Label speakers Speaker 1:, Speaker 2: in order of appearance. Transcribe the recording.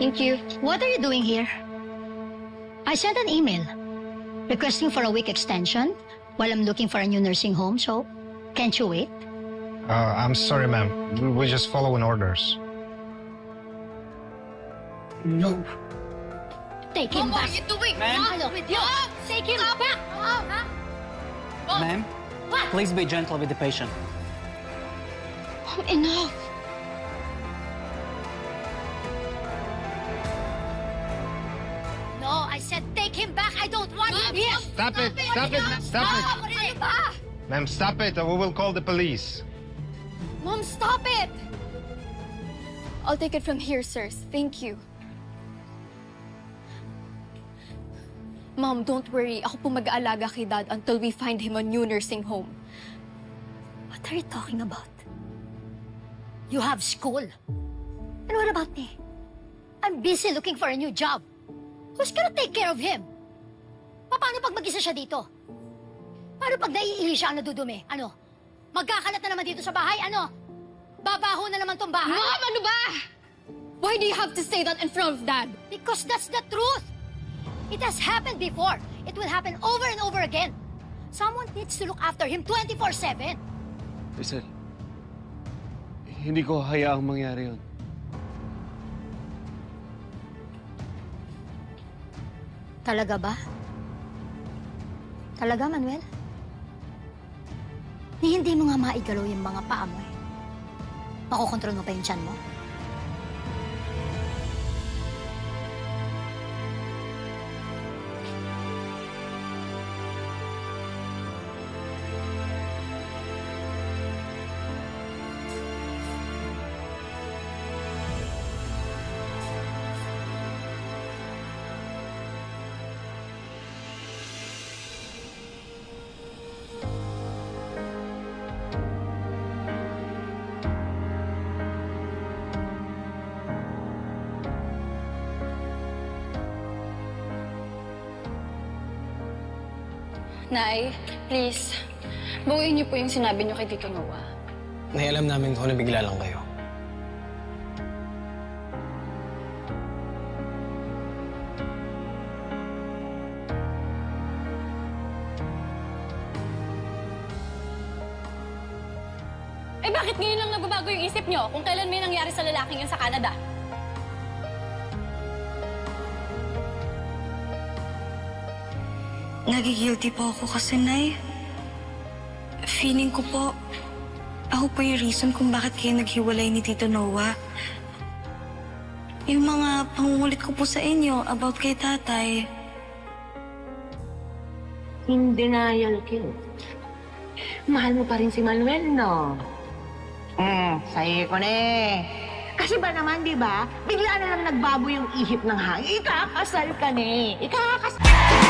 Speaker 1: Thank you.
Speaker 2: What are you doing here? I sent an email requesting for a week extension while I'm looking for a new nursing home, so can't you wait?
Speaker 3: Uh, I'm sorry, ma'am. We- We're just following orders.
Speaker 1: No.
Speaker 2: Take him
Speaker 1: what
Speaker 2: back.
Speaker 1: are you doing?
Speaker 2: Ma'am?
Speaker 1: Mom, with
Speaker 2: Yo,
Speaker 1: Mom,
Speaker 2: take him back.
Speaker 1: Mom, ha? Mom,
Speaker 4: Ma'am,
Speaker 2: What?
Speaker 4: please be gentle with the patient.
Speaker 2: Mom, enough.
Speaker 3: Stop it! Stop it! Stop it!
Speaker 2: Ano ba?
Speaker 3: Ma'am, stop it or we will call the police.
Speaker 1: Mom, stop it! I'll take it from here, sirs. Thank you. Mom, don't worry. Ako po mag-aalaga kay Dad until we find him a new nursing home.
Speaker 2: What are you talking about? You have school. And what about me? I'm busy looking for a new job. Who's gonna take care of him? Paano pag mag-isa siya dito? Paano pag naiihi siya ang nadudumi? Ano? Magkakalat na naman dito sa bahay? Ano? Babaho na naman tong bahay?
Speaker 1: Mom, ano ba? Why do you have to say that in front of Dad?
Speaker 2: Because that's the truth. It has happened before. It will happen over and over again. Someone needs to look after him 24-7.
Speaker 5: Rizal, hindi ko hayaang mangyari yun.
Speaker 2: Talaga ba? Talaga, Manuel? Ni hindi mo nga maigalaw yung mga paa mo eh. Makokontrol mo pa yung tiyan mo?
Speaker 1: Nay, please. Bawiin niyo po yung sinabi niyo kay Tito Noah.
Speaker 6: Nay, alam namin ko na bigla lang kayo.
Speaker 1: Eh bakit ngayon lang nagbabago yung isip niyo kung kailan may nangyari sa lalaking yun sa Canada?
Speaker 7: Nagigilty po ako kasi, Nay. Feeling ko po, ako po yung reason kung bakit kayo naghiwalay ni Tito Noah. Yung mga pangungulit ko po sa inyo about kay tatay.
Speaker 8: In denial kill. Mahal mo pa rin si Manuel, no? Hmm, sa'yo ko na eh. Kasi ba naman, di ba? Bigla na lang nagbago yung ihip ng hangin. Ikakasal ka na eh. Ikakasal.